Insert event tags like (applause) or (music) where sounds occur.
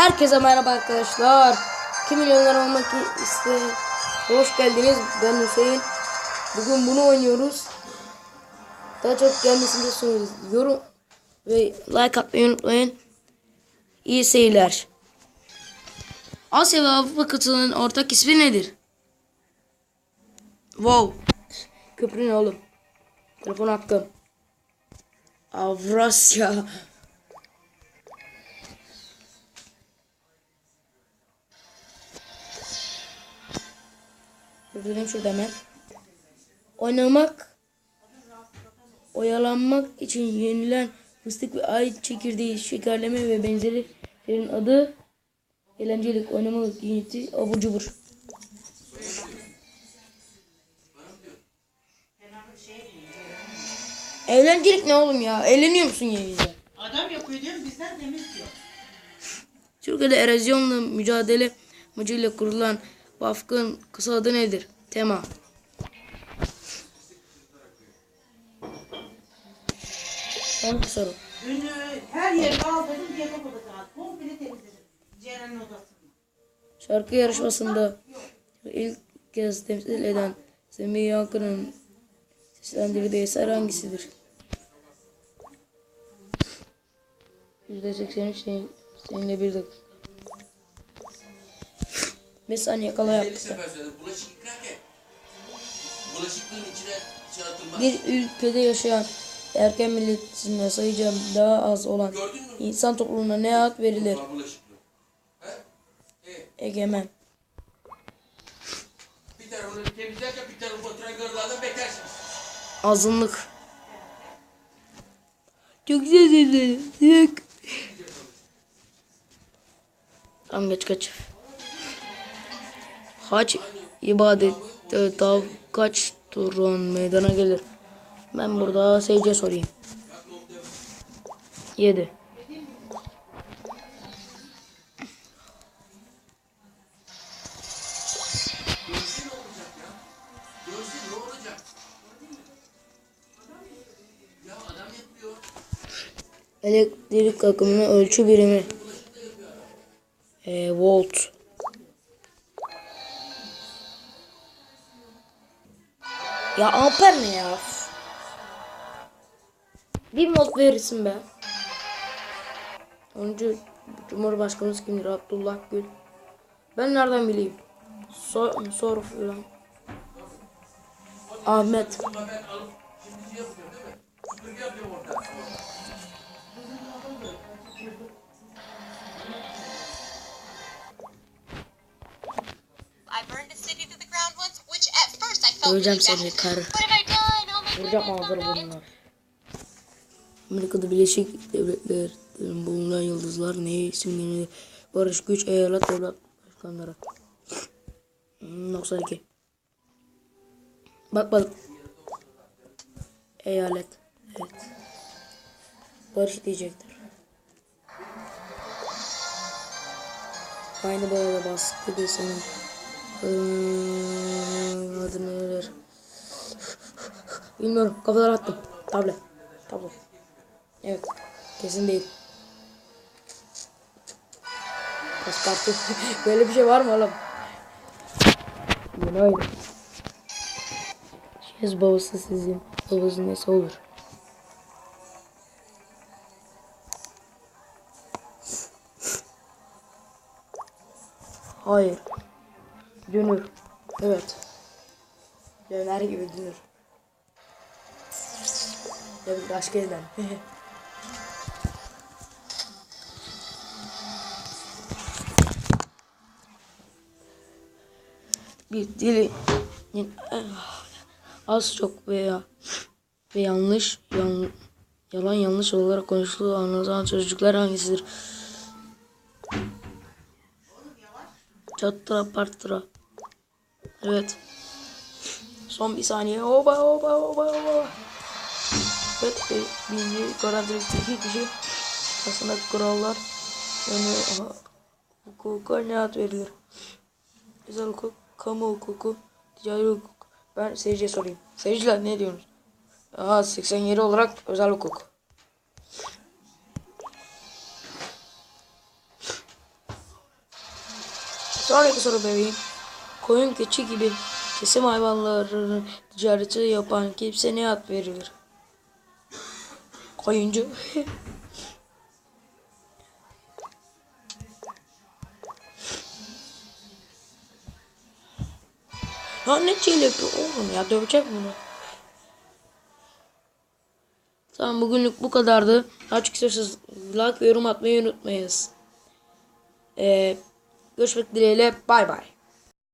Herkese merhaba arkadaşlar. 2 milyonlar olmak ister. Hoş geldiniz. Ben Hüseyin. Bugün bunu oynuyoruz. Daha çok gelmesini söylüyoruz. Yorum ve like atmayı unutmayın. İyi seyirler. Asya ve Avrupa kıtalarının ortak ismi nedir? Wow. Köprü ne oğlum? Telefon hakkım. Avrasya. Durdurayım şurada hemen. Oynamak, oyalanmak için yenilen fıstık ve ay çekirdeği, şekerleme ve benzerilerin adı eğlencelik, oynamalık, yinti, abur cubur. Eğlencelik ne oğlum ya? Eğleniyor musun yayınca? Adam yapıyor diyorum bizden temiz diyor. Türkiye'de erozyonla mücadele amacıyla kurulan vakfın kısa adı nedir? Tema. Son soru. Ünlü her yeri kaldırdım yatak odasına. Komple temizledim. Ceren'in odasını. Şarkı yarışmasında ilk kez temsil eden Semih Yankı'nın seslendirdiği eser hangisidir? %83 senin, seninle bir dakika. 5 saniye kala 50 yaptık. sefer söyledim. Bulaşık yıkarken bulaşıklığın içine içine atılmaz. Bir ülkede yaşayan erken milletinde sayıca daha az olan insan topluluğuna ne ad verilir? Egemen. bir tarafını temizlerken bir tarafı oturan gırlardan bekarsınız. Azınlık. Çok güzel dedi. Tamam geç kaç. Hac ibadette tav kaç turun meydana gelir? Ben burada seyirciye sorayım. 7. Görsün ne olacak? Ya adam yapıyor. Elektrik akımının ölçü birimi. E, volt. Ya amper ne ya? Bir volt verirsin be. Önce Cumhurbaşkanımız kimdir? Abdullah Gül. Ben nereden bileyim? Sor, sor falan. Ahmet. Vuracağım goodness, ağzını I'm not bunlar. Amerika'da Birleşik Devletler'in bulunan yıldızlar neye isimlenir? Barış Güç Eyalet Devlet Başkanları. Hmm, 92. Bak bak. Eyalet. Evet. Barış diyecektir. Aynı böyle baskı bir. Hmm, adı neler? Bilmiyorum. Kafalar attım. Tablet. Tablo. Evet. Kesin değil. Paspartu. (laughs) Böyle bir şey var mı oğlum? Oyun. Şez babası sizin. Babası neyse olur. Hayır. Dönür. Evet. Döner gibi dönür. Ya bir başka yerden. (laughs) bir dili az çok veya ve yanlış yan, yalan yanlış olarak konuşulduğu anlatılan çocuklar hangisidir? Çattıra partıra. Evet. Son bir saniye. Oba oba oba oba. Evet, birinci garantideki iki kişi arasında kurallar yani aha, hukuka ne ad verilir? Özel hukuk, kamu hukuku, ticari hukuk. Ben seyirciye sorayım. Seyirciler ne diyorsunuz? Aa 87 olarak özel hukuk. Sonraki soru bebeğim. Koyun keçi gibi kesim hayvanları ticareti yapan kimse ne ad verilir? Koyuncu. (laughs) ya ne yapıyor oğlum ya dövecek bunu. Tamam bugünlük bu kadardı. Açık sözsüz like ve yorum atmayı unutmayınız. Ee, görüşmek dileğiyle bay bay.